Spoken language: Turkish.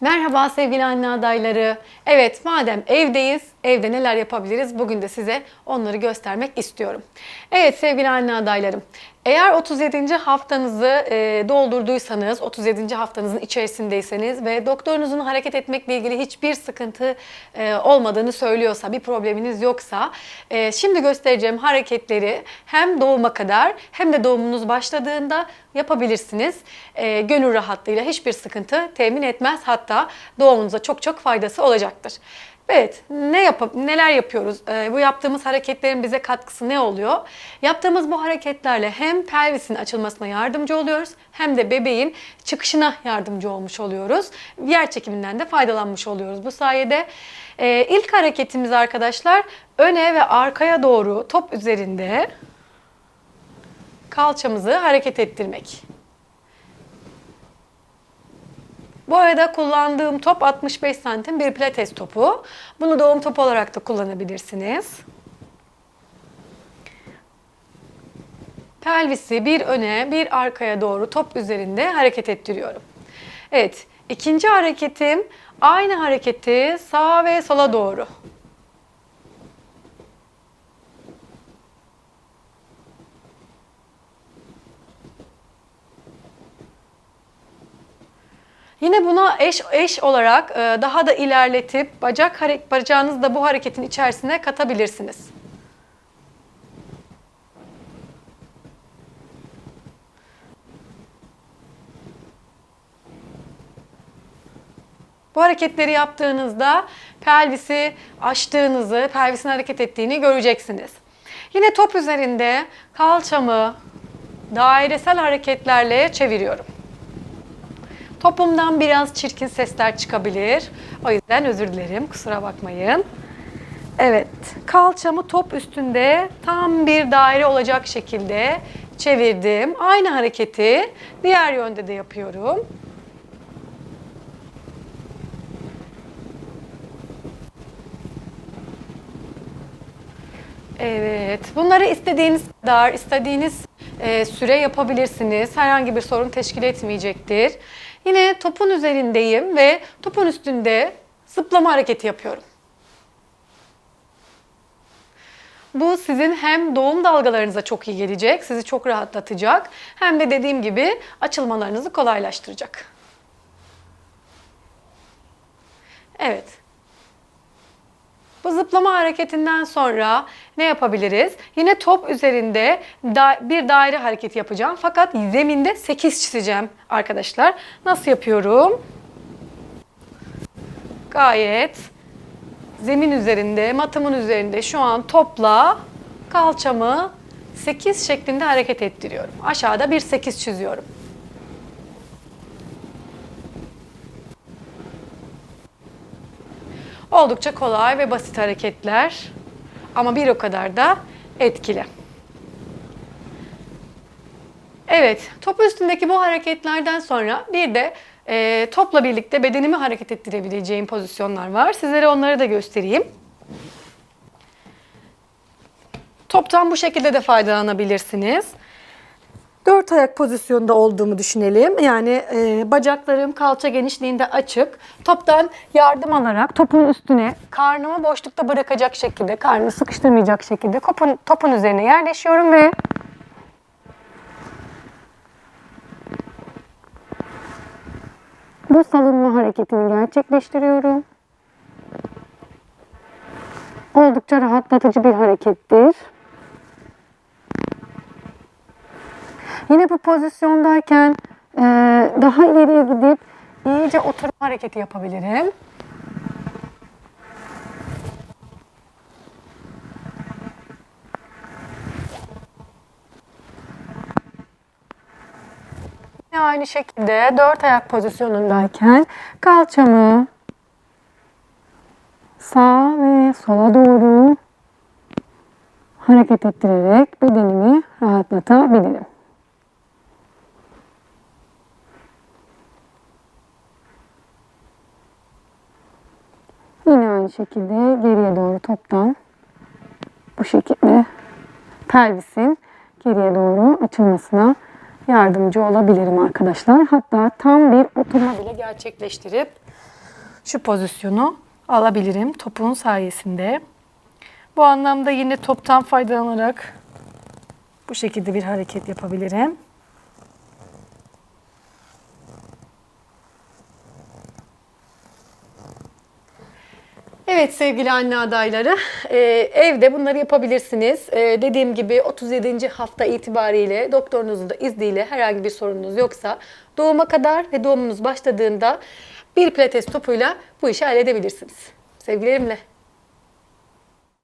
Merhaba sevgili anne adayları. Evet madem evdeyiz, evde neler yapabiliriz? Bugün de size onları göstermek istiyorum. Evet sevgili anne adaylarım. Eğer 37. haftanızı e, doldurduysanız, 37. haftanızın içerisindeyseniz ve doktorunuzun hareket etmekle ilgili hiçbir sıkıntı e, olmadığını söylüyorsa, bir probleminiz yoksa, e, şimdi göstereceğim hareketleri hem doğuma kadar hem de doğumunuz başladığında yapabilirsiniz. E, gönül rahatlığıyla hiçbir sıkıntı temin etmez. Hatta doğumunuza çok çok faydası olacaktır. Evet, ne yap neler yapıyoruz? Ee, bu yaptığımız hareketlerin bize katkısı ne oluyor? Yaptığımız bu hareketlerle hem pelvisin açılmasına yardımcı oluyoruz hem de bebeğin çıkışına yardımcı olmuş oluyoruz. Yer çekiminden de faydalanmış oluyoruz bu sayede. Ee, ilk hareketimiz arkadaşlar öne ve arkaya doğru top üzerinde kalçamızı hareket ettirmek. Bu arada kullandığım top 65 santim bir pilates topu. Bunu doğum topu olarak da kullanabilirsiniz. Pelvisi bir öne bir arkaya doğru top üzerinde hareket ettiriyorum. Evet ikinci hareketim aynı hareketi sağa ve sola doğru. Yine buna eş eş olarak e, daha da ilerletip bacak bacağınızı da bu hareketin içerisine katabilirsiniz. Bu hareketleri yaptığınızda pelvisi açtığınızı, pelvisin hareket ettiğini göreceksiniz. Yine top üzerinde kalçamı dairesel hareketlerle çeviriyorum. Topumdan biraz çirkin sesler çıkabilir. O yüzden özür dilerim, kusura bakmayın. Evet, kalçamı top üstünde tam bir daire olacak şekilde çevirdim. Aynı hareketi diğer yönde de yapıyorum. Evet, bunları istediğiniz kadar, istediğiniz e, süre yapabilirsiniz. Herhangi bir sorun teşkil etmeyecektir. Yine topun üzerindeyim ve topun üstünde zıplama hareketi yapıyorum. Bu sizin hem doğum dalgalarınıza çok iyi gelecek, sizi çok rahatlatacak, hem de dediğim gibi açılmalarınızı kolaylaştıracak. Evet. Bu zıplama hareketinden sonra ne yapabiliriz? Yine top üzerinde da bir daire hareketi yapacağım. Fakat zeminde 8 çizeceğim arkadaşlar. Nasıl yapıyorum? Gayet zemin üzerinde, matımın üzerinde şu an topla kalçamı 8 şeklinde hareket ettiriyorum. Aşağıda bir 8 çiziyorum. Oldukça kolay ve basit hareketler ama bir o kadar da etkili. Evet, top üstündeki bu hareketlerden sonra bir de e, topla birlikte bedenimi hareket ettirebileceğim pozisyonlar var. Sizlere onları da göstereyim. Toptan bu şekilde de faydalanabilirsiniz. Dört ayak pozisyonda olduğumu düşünelim. Yani e, bacaklarım kalça genişliğinde açık. Toptan yardım alarak topun üstüne karnımı boşlukta bırakacak şekilde, karnımı sıkıştırmayacak şekilde topun, topun üzerine yerleşiyorum ve bu salınma hareketini gerçekleştiriyorum. Oldukça rahatlatıcı bir harekettir. Yine bu pozisyondayken e, daha ileriye gidip iyice oturma hareketi yapabilirim. Yine aynı şekilde dört ayak pozisyonundayken kalçamı sağa ve sola doğru hareket ettirerek bedenimi rahatlatabilirim. Yine aynı şekilde geriye doğru toptan bu şekilde pelvisin geriye doğru açılmasına yardımcı olabilirim arkadaşlar. Hatta tam bir oturma bile gerçekleştirip şu pozisyonu alabilirim topun sayesinde. Bu anlamda yine toptan faydalanarak bu şekilde bir hareket yapabilirim. Evet sevgili anne adayları, e, evde bunları yapabilirsiniz. E, dediğim gibi 37. hafta itibariyle doktorunuzun da izniyle herhangi bir sorununuz yoksa doğuma kadar ve doğumunuz başladığında bir pilates topuyla bu işi halledebilirsiniz. Sevgilerimle.